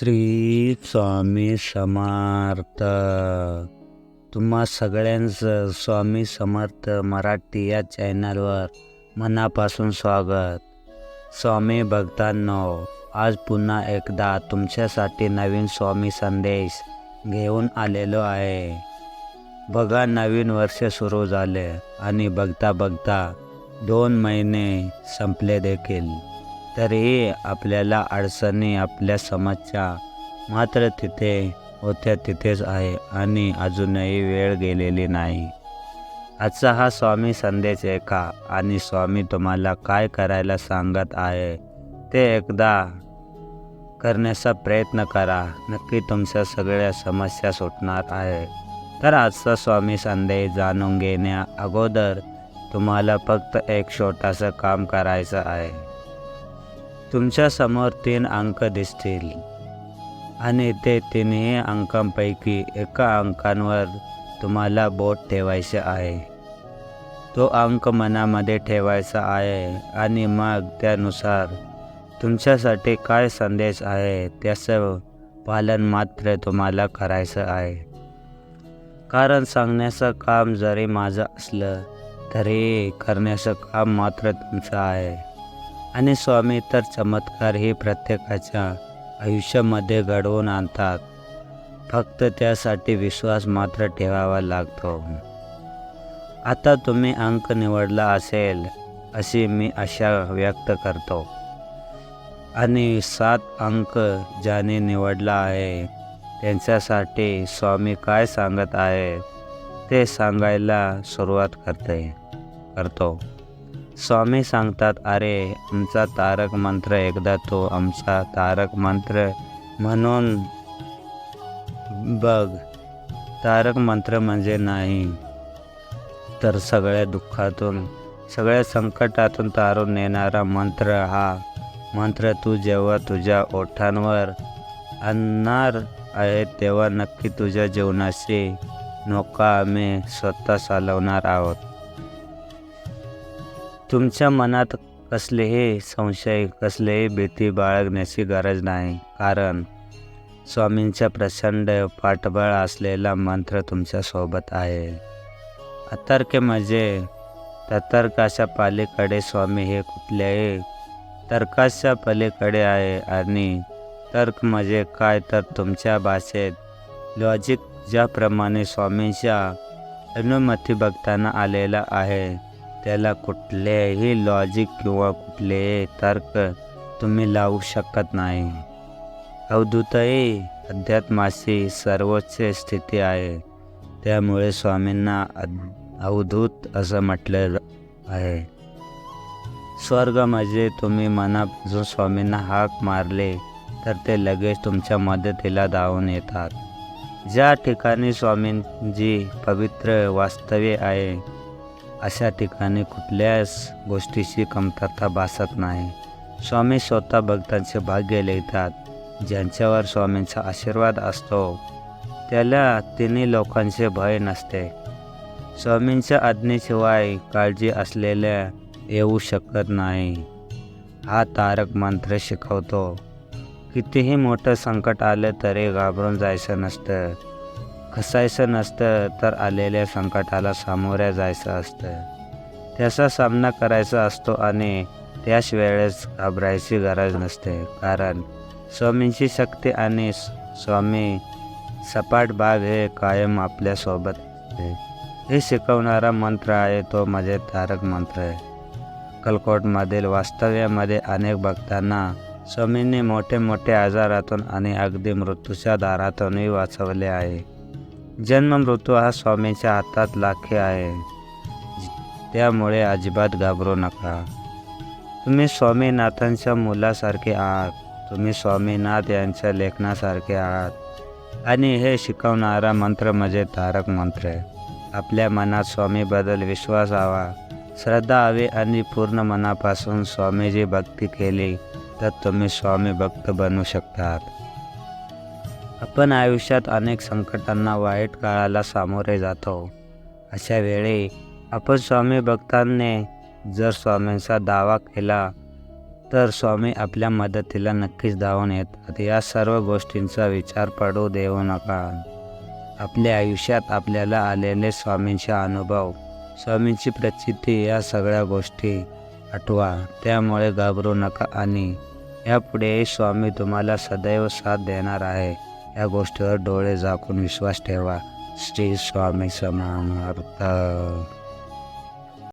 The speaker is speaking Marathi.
श्री स्वामी समर्थ. तुम्हा सगळ्यांचं स्वामी समर्थ मराठी या चॅनलवर मनापासून स्वागत. स्वामी भक्तांनो आज पुन्हा एकदा तुमच्यासाठी नवीन स्वामी संदेश घेऊन आलेलो आहे. बघा नवीन वर्ष सुरू झाले आणि बघता बघता दोन महिने संपले देखील. तरीही आपल्याला अडचणी आपल्या समस्या मात्र तिथे होत्या तिथेच आहे आणि अजूनही वेळ गेलेली नाही. आजचा हा स्वामी संदेश ऐका आणि स्वामी तुम्हाला काय करायला सांगत आहे ते एकदा करण्याचा प्रयत्न करा. नक्की तुमच्या सगळ्या समस्या सुटणार आहे. तर आजचा स्वामी संदेश जाणून घेण्या अगोदर तुम्हाला फक्त एक छोटासं काम करायचं आहे. तुमच्यासमोर तीन अंक दिसतील. आणि ते तिन्ही अंकांपैकी एका अंकांवर तुम्हाला बोट ठेवायचे आहे. तो अंक मनामध्ये ठेवायचा आहे आणि मग त्यानुसार तुमच्यासाठी काय संदेश आहे त्याचं पालन मात्र तुम्हाला करायचं आहे. कारण सांगण्याचं काम जरी माझं असलं तरी करण्याचं काम मात्र तुमचं आहे. आणि स्वामी तर चमत्कार हे प्रत्येकाच्या आयुष्यामध्ये घडवून आणतात. फक्त त्यासाठी विश्वास मात्र ठेवावा लागतो. आता तुम्ही अंक निवडला असेल अशी मी आशा व्यक्त करतो. आणि सात अंक ज्याने निवडला आहे त्यांच्यासाठी स्वामी काय सांगत आहे ते सांगायला सुरुवात करते करतो. स्वामी सांगतात अरे आमचा तारक मंत्र एकदा तो आमचा तारक मंत्र म्हणून बघ. तारक मंत्र म्हणजे नाही तर सगळ्या दुःखातून सगळ्या संकटातून तारून नेणारा मंत्र हा मंत्र तू जेव्हा तुझ्या ओठांवर आणणार आहे तेव्हा नक्की तुझ्या जीवनाशी नौका आम्ही स्वतः चालवणार आहोत. तुमच्या मनात कसलेही संशय कसलेही भीती बाळगण्याची गरज नाही. कारण स्वामींचा प्रचंड पाठबळ असलेला मंत्र तुमच्यासोबत आहे. अतर्क म्हणजे ततर्काच्या पालीकडे स्वामी हे कुठल्याही तर्काच्या पलीकडे आहे आणि तर्क म्हणजे काय तर तुमच्या भाषेत लॉजिक ज्याप्रमाणे स्वामींच्या अनुमती बघताना आलेला आहे. त्याला कुठलेही लॉजिक किंवा कुठलेही तर्क तुम्ही लावू शकत नाही. अवधूतही अध्यात्माची सर्वोच्च स्थिती आहे. त्यामुळे स्वामींना अवधूत असं म्हटलं आहे. स्वर्ग म्हणजे तुम्ही मनापासून स्वामींना हाक मारले तर ते लगेच तुमच्या मदतीला धावून येतात. ज्या ठिकाणी स्वामींची पवित्र वास्तव्य आहे अशा ठिकाणी कुठल्याच गोष्टीची कमतरता भासत नाही. स्वामी स्वतः भक्तांचे भाग्य लिहितात ज्यांच्यावर स्वामींचा आशीर्वाद असतो त्याला तिन्ही लोकांचे भय नसते. स्वामींच्या आज्ञेशिवाय काळजी असलेल्या येऊ शकत नाही. हा तारक मंत्र शिकवतो कितीही मोठं संकट आलं तरी घाबरून जायचं नसतं. खसायचं नसतं तर आलेल्या संकटाला सामोऱ्या जायचं असतं. त्याचा सामना करायचा असतो आणि त्याच वेळेस घाबरायची गरज नसते. कारण स्वामींची शक्ती आणि स्वामी सपाट बाग हे कायम आपल्यासोबत असते हे शिकवणारा मंत्र आहे तो मजेदारक तारक मंत्र आहे. कलकोटमधील वास्तव्यामध्ये अनेक भक्तांना स्वामींनी मोठे मोठे आजारातून आणि अगदी मृत्यूच्या दारातूनही वाचवले आहे. जन्म मृत्यू हा स्वामीच्या हातात लाखे आहे. त्यामुळे अजिबात घाबरू नका. तुम्ही स्वामीनाथांच्या मुलासारखे आहात. तुम्ही स्वामीनाथ यांच्या लेखनासारखे आहात. आणि हे शिकवणारा मंत्र म्हणजे तारक मंत्र आहे. आपल्या मनात स्वामीबद्दल विश्वास हवा. श्रद्धा हवी आणि पूर्ण मनापासून स्वामीची भक्ती केली तर तुम्ही स्वामी भक्त बनू शकतात. आपण आयुष्यात अनेक संकटांना वाईट काळाला सामोरे जातो. अशा वेळी आपण स्वामी भक्तांनी जर स्वामींचा दावा केला तर स्वामी आपल्या मदतीला नक्कीच धावून येतात. या सर्व गोष्टींचा विचार पडू देऊ नका. आपल्या आयुष्यात आपल्याला आलेले स्वामींचे अनुभव स्वामींची प्रचिती या सगळ्या गोष्टी आठवा. त्यामुळे घाबरू नका आणि यापुढे स्वामी तुम्हाला सदैव साथ देणार आहे. या गोष्टीवर डोळे झाकून विश्वास ठेवा. श्री स्वामी समर्थ.